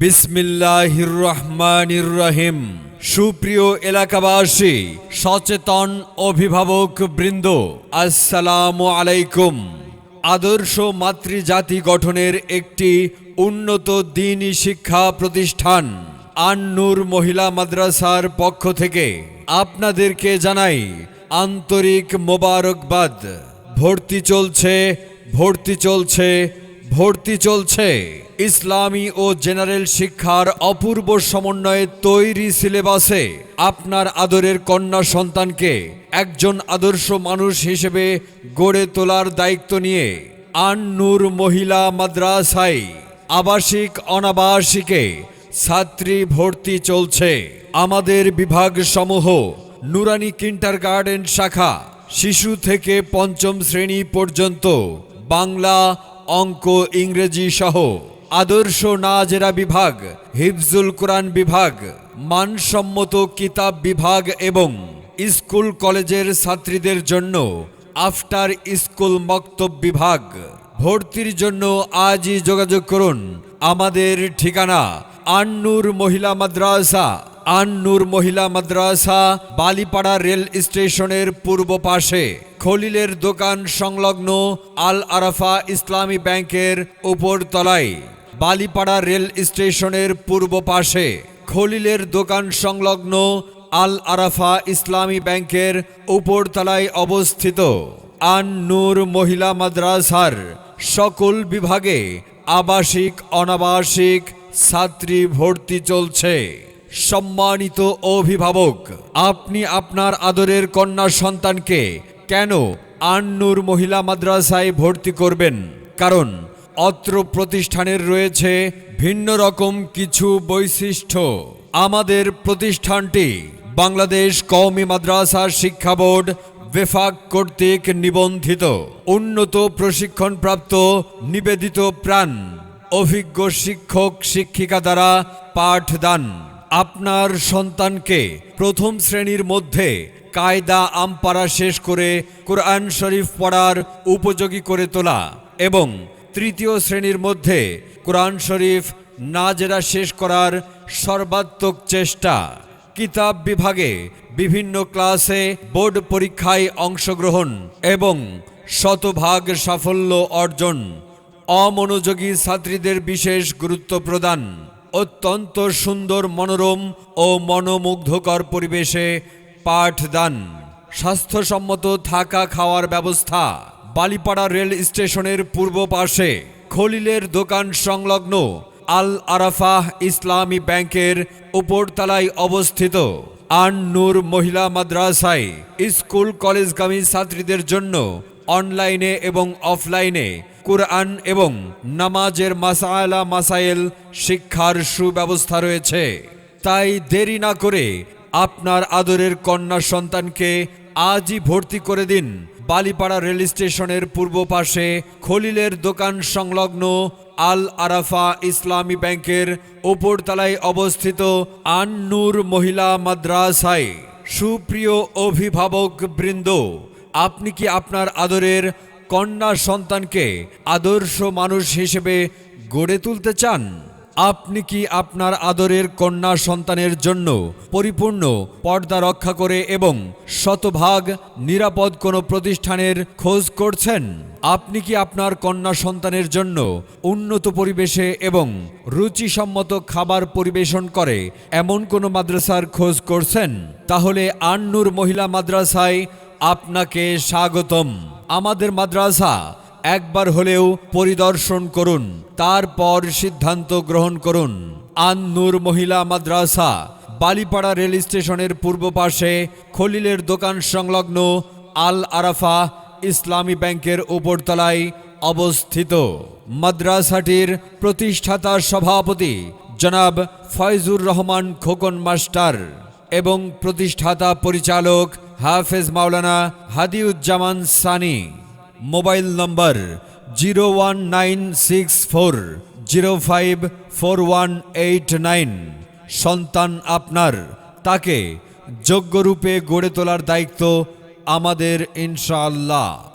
বিসমিল্লাহির রহমানির রহিম। সুপ্রিয় এলাকাবাসী, সচেতন অভিভাবক বৃন্দ, আসসালামু আলাইকুম। আদর্শ মাতৃজাতি গঠনের একটি উন্নত দিনী শিক্ষা প্রতিষ্ঠান, আন্নুর মহিলা মাদ্রাসার পক্ষ থেকে আপনাদেরকে জানাই আন্তরিক মোবারকবাদ। ভর্তি চলছে ভর্তি চলছে ভর্তি চলছে। ইসলামী ও জেনারেল শিক্ষার অপূর্ব সমন্বয়ে তৈরি সিলেবাসে আপনার আদরের কন্যা সন্তানকে একজন আদর্শ মানুষ হিসেবে গড়ে তোলার দায়িত্ব নিয়ে আন আন্নুর মহিলা মাদ্রাসায় আবাসিক অনাবাসিকে ছাত্রী ভর্তি চলছে। আমাদের বিভাগ সমূহ নুরানি কিন্টার গার্ডেন শাখা শিশু থেকে পঞ্চম শ্রেণি পর্যন্ত বাংলা অঙ্ক, ইংরেজি সহ আদর্শ নাজেরা বিভাগ, হিফজুল কোরআন বিভাগ, মানসম্মত কিতাব বিভাগ এবং স্কুল কলেজের ছাত্রীদের জন্য আফটার স্কুল মক্তব বিভাগ। ভর্তির জন্য আজই যোগাযোগ করুন। আমাদের ঠিকানা আন্নুর মহিলা মাদ্রাসা, আন্নুর মহিলা মাদ্রাসা, বালিপাড়া রেল স্টেশনের পূর্ব পাশে। খলিলের দোকান সংলগ্ন আল আরাফা ইসলামী ব্যাংকের উপর তলায় বালিপাড়া রেল স্টেশনের পূর্ব পাশে খলিলের দোকান সংলগ্ন আল আরাফা ইসলামী ব্যাংকের উপরতলায় অবস্থিত আন নূর মহিলা মাদ্রাসার সকল বিভাগে আবাসিক, অনাবাসিক, ছাত্রী ভর্তি চলছে। সম্মানিত অভিভাবক, আপনি আপনার আদরের কন্যা সন্তানকে কেন আন্নুর মহিলা মাদ্রাসায় ভর্তি করবেন? কারণ অত্র প্রতিষ্ঠানের রয়েছে ভিন্ন রকম কিছু বৈশিষ্ট্য। আমাদের প্রতিষ্ঠানটি বাংলাদেশ কওমি মাদ্রাসা শিক্ষা বোর্ড, বেফাক কর্তৃক নিবন্ধিত। উন্নত প্রশিক্ষণপ্রাপ্ত, নিবেদিত প্রাণ, অভিজ্ঞ শিক্ষক, শিক্ষিকা দ্বারা পাঠদান। আপনার সন্তানকে প্রথম শ্রেণির মধ্যে কায়দা আমপারা শেষ করে কোরআন শরীফ পড়ার উপযোগী করে তোলা এবং তৃতীয় শ্রেণির মধ্যে কোরআন শরীফ নাজেরা শেষ করার সর্বাত্মক চেষ্টা। কিতাব বিভাগে বিভিন্ন ক্লাসে বোর্ড পরীক্ষায় অংশগ্রহণ এবং শতভাগ সাফল্য অর্জন অমনোযোগী ছাত্রীদের বিশেষ গুরুত্ব প্রদান। অত্যন্ত সুন্দর মনোরম ও মনোমুগ্ধকর পরিবেশে পাঠদান স্বাস্থ্যসম্মত থাকা খাওয়ার ব্যবস্থা। বালিপাড়া রেল স্টেশনের পূর্ব পাশে খলিলের দোকান সংলগ্ন আল আরাফাহ ইসলামী ব্যাংকের উপরতলায় অবস্থিত। আন নূর মহিলা মাদ্রাসায় স্কুল কলেজগামী ছাত্রীদের জন্য অনলাইনে এবং অফলাইনে কুরআন এবং নামাজের মাসায়লা মাসাইল শিক্ষার সুব্যবস্থা রয়েছে। তাই দেরি না করে আপনার আদরের কন্যা সন্তানকে আজই ভর্তি করে দিন। বালিপাড়া রেল স্টেশনের পূর্ব পাশে খলিলের দোকান সংলগ্ন আল আরাফা ইসলামী ব্যাংকের ওপরতলায় অবস্থিত আন্নুর মহিলা মাদ্রাসায়। সুপ্রিয় অভিভাবক বৃন্দ, আপনি কি আপনার আদরের কন্যা সন্তানকে আদর্শ মানুষ হিসেবে গড়ে তুলতে চান? আপনি কি আপনার আদরের কন্যা সন্তানের জন্য পরিপূর্ণ পর্দা রক্ষা করে এবং শতভাগ নিরাপদ কোনো প্রতিষ্ঠানের খোঁজ করছেন? আপনি কি আপনার কন্যা সন্তানের জন্য উন্নত পরিবেশে এবং রুচিসম্মত খাবার পরিবেশন করে এমন কোনো মাদ্রাসার খোঁজ করছেন? তাহলে আন্নুর মহিলা মাদ্রাসায় আপনাকে স্বাগতম। আমাদের মাদ্রাসা একবার হলেও পরিদর্শন করুন, তারপর সিদ্ধান্ত গ্রহণ করুন। আন আন্নুর মহিলা মাদ্রাসা, বালিপাড়া রেল স্টেশনের পূর্ব পাশে খলিলের দোকান সংলগ্ন আল আরাফা ইসলামী ব্যাংকের উপরতলায় অবস্থিত। মাদ্রাসাটির প্রতিষ্ঠাতা সভাপতি জনাব ফয়জুর রহমান খোকন মাস্টার এবং প্রতিষ্ঠাতা পরিচালক Hafez Maulana Hadiuzzaman Sani. Mobile number zero one nine six four, zero five four one eight nine. সন্তান আপনার, তাকে যোগ্যরূপে গড়ে তোলার দায়িত্ব আমাদের, ইনশাআল্লাহ।